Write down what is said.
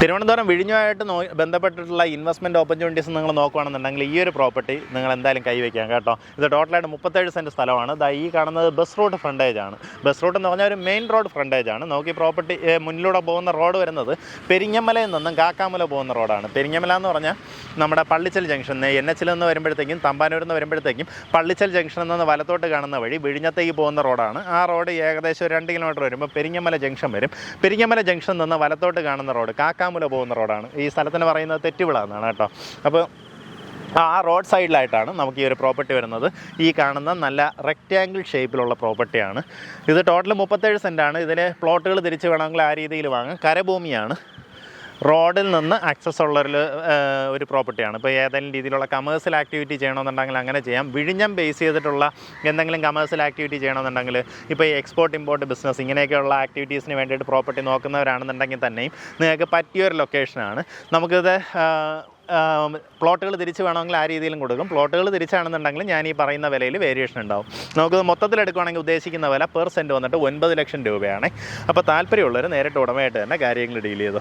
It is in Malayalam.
തിരുവനന്തപുരം വിഴിഞ്ഞുമായിട്ട് ബന്ധപ്പെട്ടിട്ടുള്ള ഇൻവെസ്റ്റ്മെന്റ് ഓപ്പർച്യൂണിറ്റീസ് നിങ്ങൾ നോക്കുകയാണെന്നുണ്ടെങ്കിൽ ഈ ഒരു പ്രോപ്പർട്ടി നിങ്ങൾ എന്തായാലും കൈവയ്ക്കാം കേട്ടോ. ഇത് ടോട്ടലായിട്ട് മുപ്പത്തേഴ് സെന്റ് സ്ഥലമാണ്. ദാ ഈ കാണുന്നത് ബസ് റൂട്ട് ഫ്രണ്ടേജ് ആണ്. ബസ് റൂട്ട് എന്ന് പറഞ്ഞാൽ ഒരു മെയിൻ റോഡ് ഫ്രണ്ടേജ് ആണ്. നമുക്ക് ഈ പ്രോപ്പർട്ടി മുന്നിലൂടെ പോകുന്ന റോഡ് വരുന്നത് പെരിങ്ങമലയിൽ നിന്നും കാക്കാമല പോകുന്ന റോഡാണ് പെരിങ്ങമല എന്ന് പറഞ്ഞാൽ നമ്മുടെ പള്ളിച്ചൽ ജംഗ്ഷൻ എൻ എച്ചിൽ നിന്ന് വരുമ്പോഴത്തേക്കും തമ്പാനൂരിൽ നിന്ന് വരുമ്പോഴത്തേക്കും പള്ളിച്ചൽ ജംഗ്ഷനിൽ നിന്ന് വലത്തോട്ട് കാണുന്ന വഴി വിഴിഞ്ഞത്തേക്ക് പോകുന്ന റോഡാണ് ആ റോഡ് ഏകദേശം ഒരു രണ്ട് കിലോമീറ്റർ വരുമ്പോൾ പെരിങ്ങമല ജംഗ്ഷൻ വരും. പെരിങ്ങമല ജംഗ്ഷനിൽ നിന്ന് വലത്തോട്ട് കാണുന്ന റോഡ് കാക്കാമുല പോകുന്ന റോഡാണ്. ഈ സ്ഥലത്തിന് പറയുന്നത് തെറ്റുവിള എന്നാണ് കേട്ടോ. അപ്പോൾ ആ റോഡ് സൈഡിലായിട്ടാണ് നമുക്ക് ഈ ഒരു പ്രോപ്പർട്ടി വരുന്നത്. ഈ കാണുന്ന നല്ല റെക്റ്റാങ്കിൾ ഷേപ്പിലുള്ള പ്രോപ്പർട്ടിയാണ്. ഇത് ടോട്ടൽ മുപ്പത്തേഴ് സെന്റാണ് ഇതിന് പ്ലോട്ടുകൾ തിരിച്ച് വേണമെങ്കിൽ ആ രീതിയിൽ വാങ്ങാം. കരഭൂമിയാണ്. റോഡിൽ നിന്ന് ആക്സസ് ഉള്ളൊരു ഒരു പ്രോപ്പർട്ടിയാണ് ഇപ്പോൾ ഏതെങ്കിലും രീതിയിലുള്ള കമേഴ്സ്യൽ ആക്ടിവിറ്റി ചെയ്യണമെന്നുണ്ടെങ്കിൽ അങ്ങനെ ചെയ്യാം. വിഴിഞ്ഞം ബേസ് ചെയ്തിട്ടുള്ള എന്തെങ്കിലും കമേഴ്സ്യൽ ആക്ടിവിറ്റി ചെയ്യണമെന്നുണ്ടെങ്കിൽ ഇപ്പോൾ ഈ എക്സ്പോർട്ട് ഇമ്പോർട്ട് ബിസിനസ് ഇങ്ങനെയൊക്കെയുള്ള ആക്ടിവിറ്റീസിന് വേണ്ടിയിട്ട് പ്രോപ്പർട്ടി നോക്കുന്നവരാണെന്നുണ്ടെങ്കിൽ തന്നെയും നിങ്ങൾക്ക് പറ്റിയ പറ്റിയൊരു ലൊക്കേഷനാണ് നമുക്കിത് പ്ലോട്ടുകൾ തിരിച്ച് വേണമെങ്കിൽ ആ രീതിയിലും കൊടുക്കും. പ്ലോട്ടുകൾ തിരിച്ചാണെന്നുണ്ടെങ്കിൽ ഞാൻ ഈ പറയുന്ന വിലയിൽ വേരിയേഷൻ ഉണ്ടാവും. നമുക്ക് മൊത്തത്തിൽ എടുക്കുകയാണെങ്കിൽ ഉദ്ദേശിക്കുന്ന വില പെർ സെന്റ് വന്നിട്ട് ഒൻപത് ലക്ഷം രൂപയാണ്. അപ്പോൾ താല്പര്യമുള്ളവർ നേരിട്ട് ഉടമയായിട്ട് തന്നെ കാര്യങ്ങൾ ഡീൽ ചെയ്തു.